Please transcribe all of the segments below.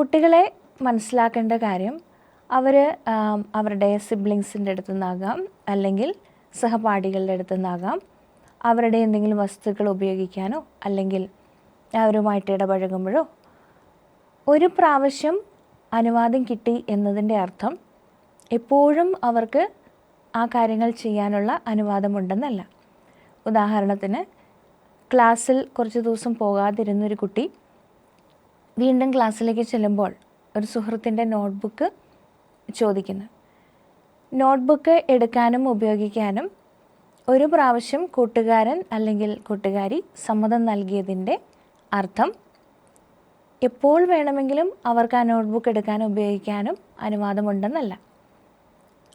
കുട്ടികളെ മനസ്സിലാക്കേണ്ട കാര്യം അവർ അവരുടെ സിബ്ലിങ്സിന്റെ അടുത്തു നിന്നാകാം അല്ലെങ്കിൽ സഹപാഠികളുടെ അടുത്തു നിന്നാകാം അവരുടെ എന്തെങ്കിലും വസ്തുക്കൾ ഉപയോഗിക്കാനോ അല്ലെങ്കിൽ അവരുമായിട്ട് ഇടപഴകുമ്പോഴോ ഒരു പ്രാവശ്യം അനുവാദം കിട്ടി എന്നതിന്റെ അർത്ഥം എപ്പോഴും അവർക്ക് ആ കാര്യങ്ങൾ ചെയ്യാനുള്ള അനുവാദമുണ്ടെന്നല്ല. ഉദാഹരണത്തിന് ക്ലാസ്സിൽ കുറച്ച് ദിവസം പോകാതിരുന്നൊരു കുട്ടി വീണ്ടും ക്ലാസ്സിലേക്ക് ചെല്ലുമ്പോൾ ഒരു സുഹൃത്തിന്റെ നോട്ട്ബുക്ക് ചോദിക്കുന്നു. നോട്ട്ബുക്ക് എടുക്കാനും ഉപയോഗിക്കാനും ഒരു പ്രാവശ്യം കൂട്ടുകാരൻ അല്ലെങ്കിൽ കൂട്ടുകാരി സമ്മതം നൽകിയതിന്റെ അർത്ഥം എപ്പോൾ വേണമെങ്കിലും അവർക്ക് ആ നോട്ട്ബുക്ക് എടുക്കാനും ഉപയോഗിക്കാനും അനുവാദമുണ്ടെന്നല്ല.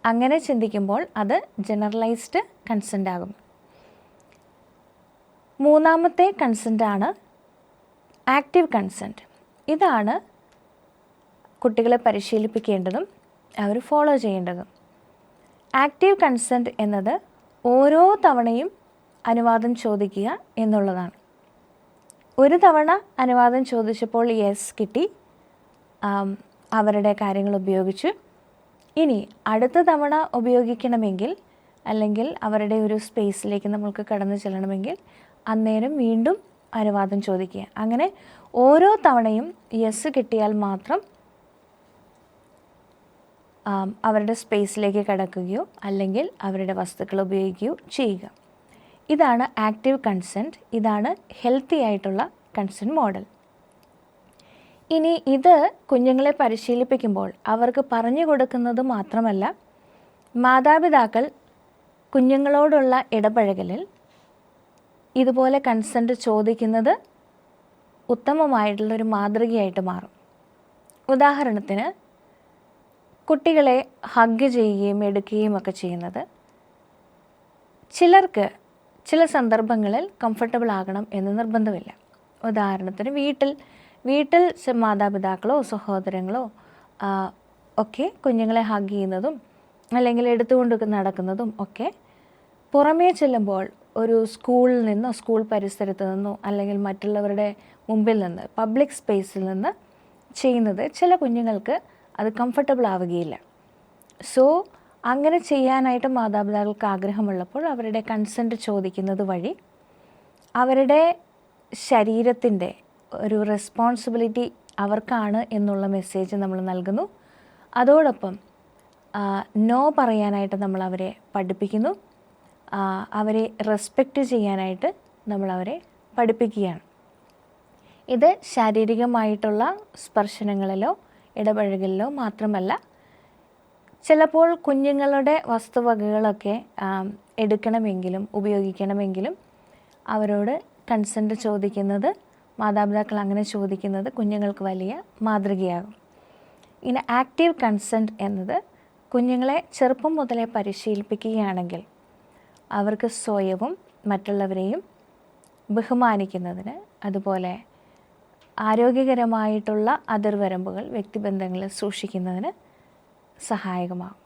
അങ്ങനെ ചിന്തിക്കുമ്പോൾ അത് ജനറലൈസ്ഡ് കൺസെന്റ് ആകും. മൂന്നാമത്തെ കൺസെന്റാണ് ആക്റ്റീവ് കൺസെന്റ് ഇതാണ് കുട്ടികളെ പരിശീലിപ്പിക്കേണ്ടതും അവർ ഫോളോ ചെയ്യേണ്ടതും. ആക്റ്റീവ് കൺസെന്റ് എന്നത് ഓരോ തവണയും അനുവാദം ചോദിക്കുക എന്നുള്ളതാണ്. ഒരു തവണ അനുവാദം ചോദിച്ചപ്പോൾ യെസ് കിട്ടി. അവരുടെ കാര്യങ്ങൾ ഉപയോഗിച്ചു. ഇനി അടുത്ത തവണ ഉപയോഗിക്കണമെങ്കിൽ അല്ലെങ്കിൽ അവരുടെ ഒരു സ്പേസിലേക്ക് നമ്മൾക്ക് കടന്നു ചെല്ലണമെങ്കിൽ അന്നേരം വീണ്ടും അനുവാദം ചോദിക്കുക അങ്ങനെ ഓരോ തവണയും യെസ് കിട്ടിയാൽ മാത്രം അവരുടെ സ്പേസിലേക്ക് കിടക്കുകയോ അല്ലെങ്കിൽ അവരുടെ വസ്തുക്കൾ ഉപയോഗിക്കുകയോ ചെയ്യുക. ഇതാണ് ആക്റ്റീവ് കൺസെന്റ് ഇതാണ് ഹെൽത്തി ആയിട്ടുള്ള കൺസെന്റ് മോഡൽ ഇനി ഇത് കുഞ്ഞുങ്ങളെ പരിശീലിപ്പിക്കുമ്പോൾ അവർക്ക് പറഞ്ഞു കൊടുക്കുന്നത് മാത്രമല്ല മാതാപിതാക്കൾ കുഞ്ഞുങ്ങളോടുള്ള ഇടപഴകലിൽ ഇതുപോലെ കൺസെന്റ് ചോദിക്കുന്നത് ഉത്തമമായിട്ടുള്ളൊരു മാതൃകയായിട്ട് മാറും. ഉദാഹരണത്തിന് കുട്ടികളെ ഹഗ് ചെയ്യുകയും എടുക്കുകയും ഒക്കെ ചെയ്യുന്നത് ചിലർക്ക് ചില സന്ദർഭങ്ങളിൽ കംഫർട്ടബിൾ ആകണം എന്ന് നിർബന്ധമില്ല. ഉദാഹരണത്തിന് വീട്ടിൽ വീട്ടിൽ മാതാപിതാക്കളോ സഹോദരങ്ങളോ ഒക്കെ കുഞ്ഞുങ്ങളെ ഹഗ് ചെയ്യുന്നതും അല്ലെങ്കിൽ എടുത്തുകൊണ്ട് നടക്കുന്നതും ഒക്കെ പുറമേ ചെല്ലുമ്പോൾ ഒരു സ്കൂളിൽ നിന്നോ സ്കൂൾ പരിസരത്ത് നിന്നോ അല്ലെങ്കിൽ മറ്റുള്ളവരുടെ മുമ്പിൽ നിന്ന് പബ്ലിക് സ്പേസിൽ നിന്ന് ചെയ്യുന്നത് ചില കുഞ്ഞുങ്ങൾക്ക് അത് കംഫർട്ടബിൾ ആവുകയില്ല. സോ അങ്ങനെ ചെയ്യാനായിട്ട് മാതാപിതാക്കൾക്ക് ആഗ്രഹമുള്ളപ്പോൾ അവരുടെ കൺസെന്റ് ചോദിക്കുന്നത് വഴി അവരുടെ ശരീരത്തിന്റെ ഒരു റെസ്പോൺസിബിലിറ്റി അവർക്കാണ് എന്നുള്ള മെസ്സേജ് നമ്മൾ നൽകുന്നു. അതോടൊപ്പം നോ പറയാനായിട്ട് നമ്മൾ അവരെ പഠിപ്പിക്കുന്നു. അവരെ റെസ്പെക്റ്റ് ചെയ്യാനായിട്ട് നമ്മൾ അവരെ പഠിപ്പിക്കുകയാണ്. ഇത് ശാരീരികമായിട്ടുള്ള സ്പർശനങ്ങളിലോ ഇടപഴകലിലോ മാത്രമല്ല ചിലപ്പോൾ കുഞ്ഞുങ്ങളുടെ വസ്തുവകകളൊക്കെ എടുക്കണമെങ്കിലും ഉപയോഗിക്കണമെങ്കിലും അവരോട് കൺസെന്റ് ചോദിക്കുന്നത് മാതാപിതാക്കൾ അങ്ങനെ ചോദിക്കുന്നത് കുഞ്ഞുങ്ങൾക്ക് വലിയ മാതൃകയാകും. ഇനി ആക്റ്റീവ് കൺസെന്റ് എന്നത് കുഞ്ഞുങ്ങളെ ചെറുപ്പം മുതലേ പരിശീലിപ്പിക്കുകയാണെങ്കിൽ അവർക്ക് സ്വയവും മറ്റുള്ളവരെയും ബഹുമാനിക്കുന്നതിന് അതുപോലെ ആരോഗ്യകരമായിട്ടുള്ള അതിർവരമ്പുകൾ വ്യക്തിബന്ധങ്ങളിൽ സൂക്ഷിക്കുന്നതിന് സഹായകമാകും.